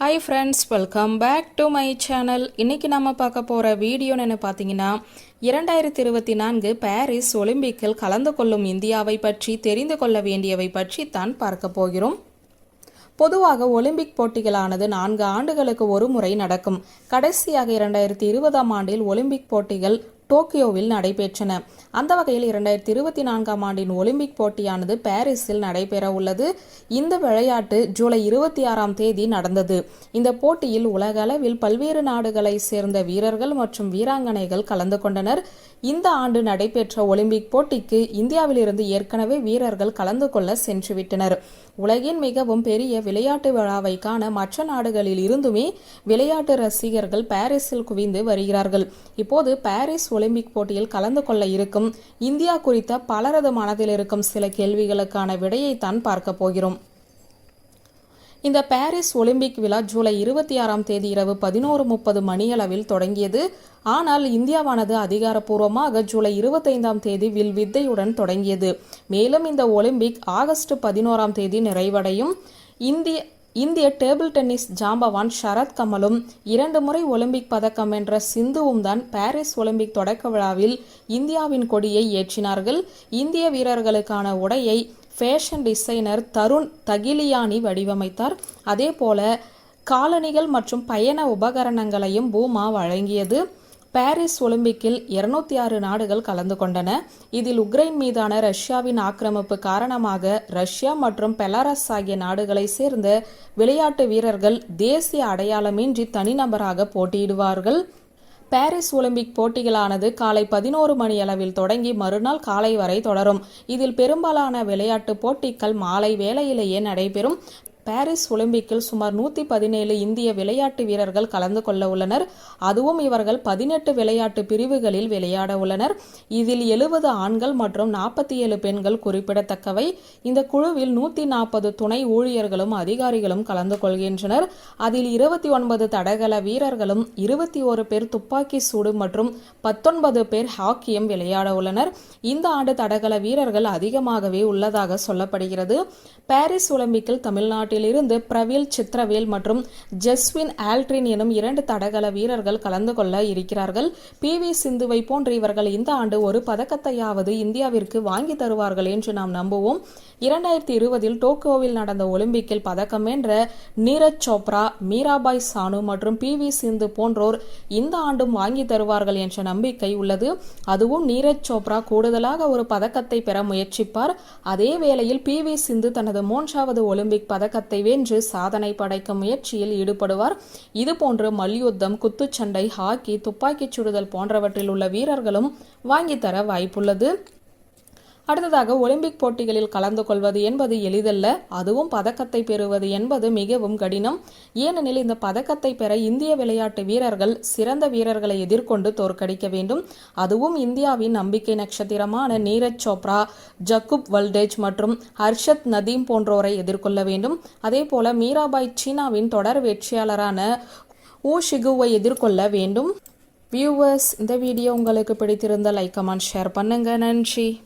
Hi friends welcome back to my channel இன்னைக்கு நம்ம பார்க்க போகிற வீடியோன்னு பார்த்தீங்கன்னா இரண்டாயிரத்தி இருபத்தி நான்கு பாரிஸ் ஒலிம்பிக்கில் கலந்து கொள்ளும் இந்தியாவை பற்றி தெரிந்து கொள்ள வேண்டியவை பற்றி தான் பார்க்க போகிறோம். பொதுவாக ஒலிம்பிக் போட்டிகளானது நான்கு ஆண்டுகளுக்கு ஒரு முறை நடக்கும். கடைசியாக இரண்டாயிரத்தி இருபதாம் ஆண்டில் ஒலிம்பிக் போட்டிகள் டோக்கியோவில் நடைபெற்றன. அந்த வகையில் இரண்டாயிரத்தி இருபத்தி நான்காம் ஆண்டின் ஒலிம்பிக் போட்டியானது பாரிஸில் நடைபெற உள்ளது. இந்த விளையாட்டு ஜூலை இருபத்தி ஆறாம் தேதி நடந்தது. இந்த போட்டியில் உலக அளவில் பல்வேறு நாடுகளை சேர்ந்த வீரர்கள் மற்றும் வீராங்கனைகள் கலந்து கொண்டனர். இந்த ஆண்டு நடைபெற்ற ஒலிம்பிக் போட்டிக்கு இந்தியாவிலிருந்து ஏற்கனவே வீரர்கள் கலந்து கொள்ள சென்றுவிட்டனர். உலகின் மிகவும் பெரிய விளையாட்டு விழாவை காண மற்ற நாடுகளில் இருந்துமே விளையாட்டு ரசிகர்கள் பாரிஸில் குவிந்து வருகிறார்கள். இப்போது பாரிஸ் ஒலிம்பிக் போட்டியில் கலந்து கொள்ள இருக்கும் இந்தியா குறித்த பலரது மனதில் இருக்கும் சில கேள்விகளுக்கான விடையைத்தான் பார்க்க போகிறோம். இந்த பாரிஸ் ஒலிம்பிக் விழா ஜூலை இருபத்தி ஆறாம் தேதி இரவு பதினோரு முப்பது மணியளவில் தொடங்கியது. ஆனால் இந்தியாவானது அதிகாரப்பூர்வமாக ஜூலை இருபத்தைந்தாம் தேதி வில் வித்தையுடன் தொடங்கியது. மேலும் இந்த ஒலிம்பிக் ஆகஸ்ட் பதினோராம் தேதி நிறைவடையும். இந்திய இந்திய டேபிள் டென்னிஸ் ஜாம்பவான் ஷரத் கமலும் இரண்டு முறை ஒலிம்பிக் பதக்கம் வென்ற சிந்துவும் தான் பாரிஸ் ஒலிம்பிக் தொடக்க விழாவில் இந்தியாவின் கொடியை ஏற்றினார்கள். இந்திய வீரர்களுக்கான உடையை ஃபேஷன் டிசைனர் தருண் தகிலியானி வடிவமைத்தார். அதே போல காலணிகள் மற்றும் பயண உபகரணங்களையும் பூமா வழங்கியது. பாரிஸ் ஒலிம்பிக்கில் இருநூத்தி ஆறு நாடுகள் கலந்து கொண்டன. இதில் உக்ரைன் மீதான ரஷ்யாவின் ஆக்கிரமிப்பு காரணமாக ரஷ்யா மற்றும் பெலாரஸ் ஆகிய நாடுகளை சேர்ந்த விளையாட்டு வீரர்கள் தேசிய அடையாளமின்றி தனிநபராக போட்டியிடுவார்கள். பாரிஸ் ஒலிம்பிக் போட்டிகளானது காலை பதினோரு மணி அளவில் தொடங்கி மறுநாள் காலை வரை தொடரும். இதில் பெரும்பாலான விளையாட்டு போட்டிகள் மாலை வேளையிலேயே நடைபெறும். பாரிஸ் ஒலிம்பிக்கில் சுமார் நூற்றி பதினேழு இந்திய விளையாட்டு வீரர்கள் கலந்து கொள்ள உள்ளனர். அதுவும் இவர்கள் பதினெட்டு விளையாட்டு பிரிவுகளில் விளையாட உள்ளனர். இதில் எழுபது ஆண்கள் மற்றும் நாற்பத்தி ஏழு பெண்கள் குறிப்பிடத்தக்கவை. இந்த குழுவில் நூற்றி நாற்பது துணை ஊழியர்களும் அதிகாரிகளும் கலந்து கொள்கின்றனர். அதில் இருபத்தி ஒன்பது தடகள வீரர்களும் இருபத்தி ஒரு பேர் துப்பாக்கி சூடு மற்றும் பத்தொன்பது பேர் ஹாக்கியும் விளையாட உள்ளனர். இந்த ஆண்டு தடகள வீரர்கள் அதிகமாகவே உள்ளதாக சொல்லப்படுகிறது. பாரிஸ் ஒலிம்பிக்கில் தமிழ்நாட்டில் இருந்து பிரவீல் சித்ரவேல் மற்றும் ஜெஸ்வின் ஆல்ட்ரின் எனும் இரண்டு தடகள வீரர்கள் கலந்து கொள்ள இருக்கிறார்கள். பி. வி. சிந்துவை போன்று இவர்கள் இந்த ஆண்டு ஒரு பதக்கத்தையாவது இந்தியாவிற்கு வாங்கி தருவார்கள் என்று நாம் நம்புவோம். இரண்டாயிரத்தி இருபதில் டோக்கியோவில் நடந்த ஒலிம்பிக்கில் பதக்கம் வென்ற நீரஜ் சோப்ரா மீராபாய் சானு மற்றும் பி. வி. சிந்து போன்றோர் இந்த ஆண்டும் வாங்கி தருவார்கள் என்ற நம்பிக்கை உள்ளது. அதுவும் நீரஜ் சோப்ரா கூடுதலாக ஒரு பதக்கத்தை பெற முயற்சிப்பார். அதே வேளையில் பி. வி. சிந்து தனது மூன்றாவது ஒலிம்பிக் பதக்கத்தை வென்று சாதனை படைக்கும் முயற்சியில் ஈடுபடுவார். இதுபோன்று மல்யுத்தம் குத்துச்சண்டை ஹாக்கி துப்பாக்கிச் சுடுதல் போன்றவற்றில் உள்ள வீரர்களும் வாங்கித்தர வாய்ப்புள்ளது. அடுத்ததாக ஒலிம்பிக் போட்டிகளில் கலந்து கொள்வது என்பது எளிதல்ல அதுவும் பதக்கத்தை பெறுவது என்பது மிகவும் கடினம். ஏனெனில் இந்த பதக்கத்தை பெற இந்திய விளையாட்டு வீரர்கள் சிறந்த வீரர்களை எதிர்கொண்டு தோற்கடிக்க வேண்டும். அதுவும் இந்தியாவின் நம்பிக்கை நட்சத்திரமான நீரஜ் சோப்ரா ஜக்குப் வல்டேஜ் மற்றும் ஹர்ஷத் நதீம் போன்றோரை எதிர்கொள்ள வேண்டும். அதே போல மீராபாய் சீனாவின் தொடர் வெற்றியாளரான ஊ ஷிகுவை எதிர்கொள்ள வேண்டும். வியூவர்ஸ் இந்த வீடியோ உங்களுக்கு பிடித்திருந்த லைக் கமெண்ட் ஷேர் பண்ணுங்க. நன்றி.